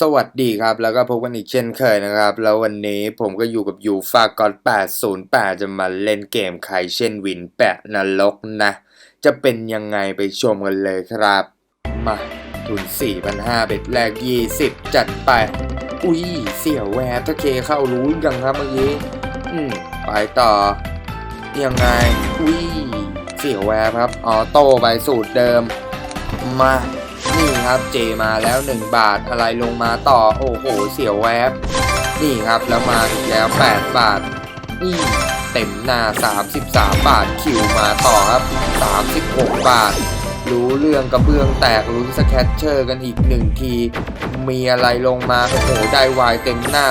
สวัสดีครับ แล้วก็พบกันอีกเช่นเคยนะครับ แล้ววันนี้ผมก็อยู่กับยูฟากอน808 จะมาเล่นเกมใครเช่นวินแปะนรกนะ จะเป็นยังไงไปชมกันเลยครับ มาทุน 4,500 เบ็ดแรก 20 จัดไป อุ้ย เสี่ยวแวบถ้าเคเข้ารู้ยังครับเมื่อกี้ อืม ไปต่อ ยังไง อุ้ย เสี่ยวแวบครับ ออโต้ไปสูตรเดิม มา นี่ครับเจมาแล้ว 1 บาทอะไรลงมาต่อโอ้โห เสียวแวบ นี่ครับแล้วมาอีกแล้ว 8 บาทนี่เต็มหน้า 33 บาทคิวมาต่อครับ 36 บาท รู้เรื่องกระเบื้องแตกลุ้นสแคตเชอร์กันอีกหนึ่งที มีอะไรลงมาโอ้โหได้วายเต็มหน้า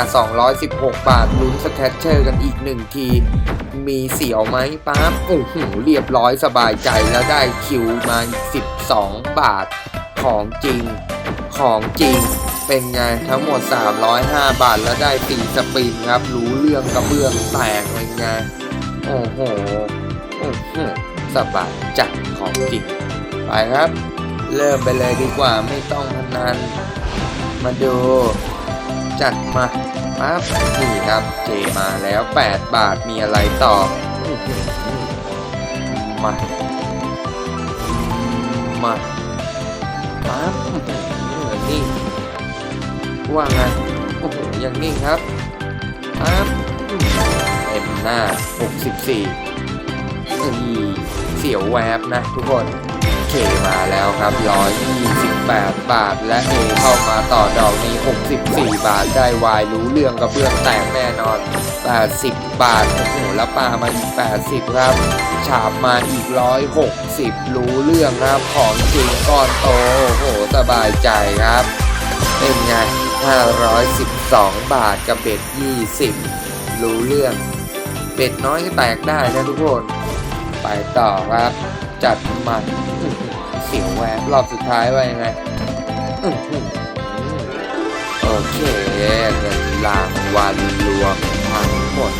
216 บาทลุ้นสแคตเชอร์กันอีกหนึ่งที มีเสียวไหมปั๊บโอ้โหเรียบร้อยสบายใจแล้วได้คิวมา 12 บาท ของจริง ของจริง เป็นไงทั้งหมด 305 บาทแล้วได้ตีสปินครับ รู้เรื่องกระเบื้องแตกเป็นไง โอ้โหโอ้โหสบายจัดของจริง ไปครับ เริ่มไปเลยดีกว่าไม่ต้องพนัน มาดู จัดมาปั๊บนี่ครับเจมาแล้ว 8 บาทมีอะไรต่ออื้อหือมา มา ปั๊บอื้อหือนนี่ว่าไงโอ้โหยังนิ่งครับปั๊บเต็มหน้า 64นี่เสียวแวบนะทุกคน เคมาแล้วครับ 128 บาท และเอเข้ามาต่อดอกนี้ 64 บาทได้วายรู้เรื่องกระเบื้องแตกแน่นอน 80 บาทโอ้โหแล้วปลามาอีก 80 ครับ ฉาบมาอีก 160 รู้เรื่องครับ ของจริงก้อนโต โอ้โห สบายใจครับ เป็นไง 512 บาทกับเบ็ด 20 รู้เรื่องเบ็ดน้อยก็แตกได้นะทุกคน ไปต่อครับ จัดมันอื้อหือเสียวแหวกรอบสุดท้ายว่ายังไงอื้อหือโอเคเงินรางวัลรวมทั้งหมด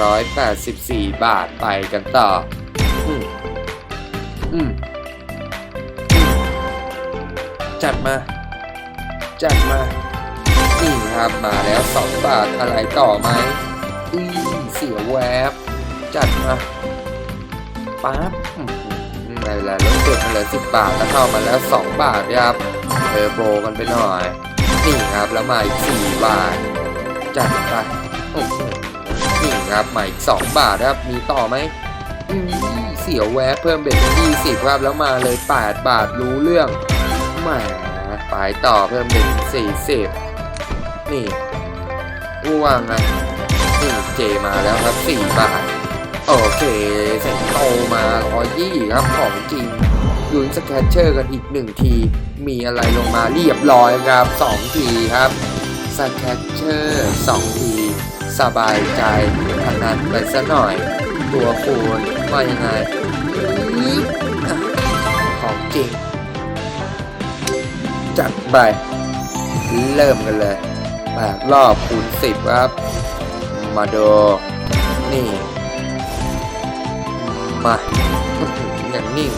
584 บาทไปกันต่อ อืมอืมจัดมา จัดมานี่ครับมาแล้ว2บาทอะไรต่อไหมอุ้ยเสียวแวบ จัดมาปั๊บไม่เป็นไรลดเก็บมา ลือสิบบาทแล้วเข้ามาแล้ว 2 บาทครับเทอร์โบกันไปหน่อยนี่ครับแล้วมาอีก 4 บาท จัดไปโอ้โหนี่ครับมาอีก 2 บาทครับมีต่อไหมเสียวแวบเพิ่มเบ็ดเป็น20ครับแล้วมาเลย 8 บาทรู้เรื่องแหมไปต่อเพิ่มเป็น40 นี่ว่างไงนี่เจมาแล้วครับ 4 บาท โอเคเซ็นโตมาร้อยยี่ครับของจริง ลุ้นสแคตเชอร์กันอีกหนึ่งที มีอะไรลงมาเรียบร้อยครับสองทีครับสแคตเชอร์สองที สบายใจพนันไปซะหน่อย ตัวคูณว่ายังไงของจริง จัดไป เริ่มกันเลยแปดรอบคูณสิบครับ มาดูนี่ มาอย่างนิ่ง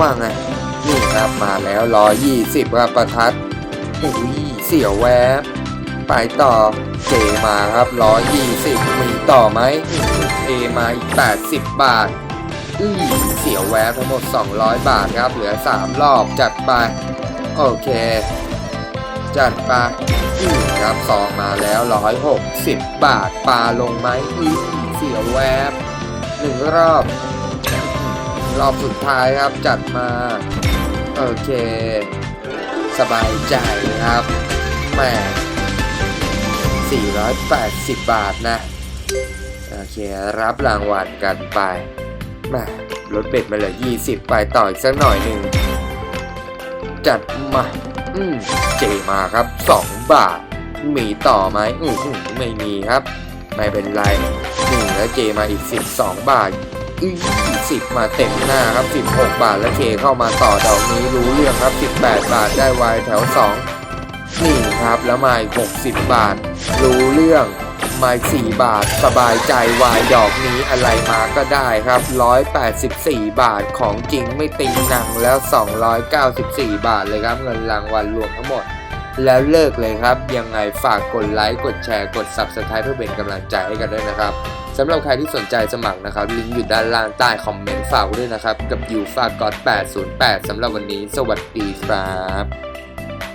ว่าไงนี่ครับมาแล้วร้อยี่สิบครับประทัดอุ้ยเสียวแวบไปต่อเจมาครับร้อยี่สิบมีต่อไหมเอมาอีกแปดสิบบาทอุ้ยเสียวแวบทั้งหมด 200 บาทครับ เหลือ 3 รอบจัดไป โอเค จัดไปอืมครับสองมาแล้ว 160 บาทปลาลงไหมอุ้ยเสียวแวบหนึ่งรอบ รอบสุดท้ายครับจัดมา โอเค สบายใจครับแหม่480 บาทนะ โอเครับรางวัลกันไปแหม่ลดเบ็ดมาเหลือ 20 ไปต่ออีกสักหน่อยหนึ่ง จัดมา อืมเจมาครับ 2 บาท มีต่อไหมอือหือไม่มีครับ ไม่เป็นไรหนี่งแล้วเจมาอีก 12 บาท อื้อสิบมาเต็มหน้าครับ 16 บาทแล้วเคเข้ามาต่อดอกนี้รู้เรื่องครับ 18 บาทได้วายแถว 2 นี่ครับแล้วมาอีก60 บาท รู้เรื่องมาอีก4บาท สบายใจวายดอกนี้อะไรมาก็ได้ครับ 184 บาทของจริงไม่ติงหนังแล้ว 294 บาทเลยครับเงินรางวัลรวมทั้งหมด แล้วเลิกเลยครับ ยังไงฝากกดไลค์ กดแชร์ กด Subscribe เพื่อเป็นกำลังใจให้กันด้วยนะครับ สำหรับใครที่สนใจสมัครนะครับลิงก์อยู่ด้านล่างใต้คอมเมนต์ฝากด้วยนะครับ กับยูฟากกอด808สำหรับวันนี้ สวัสดีครับ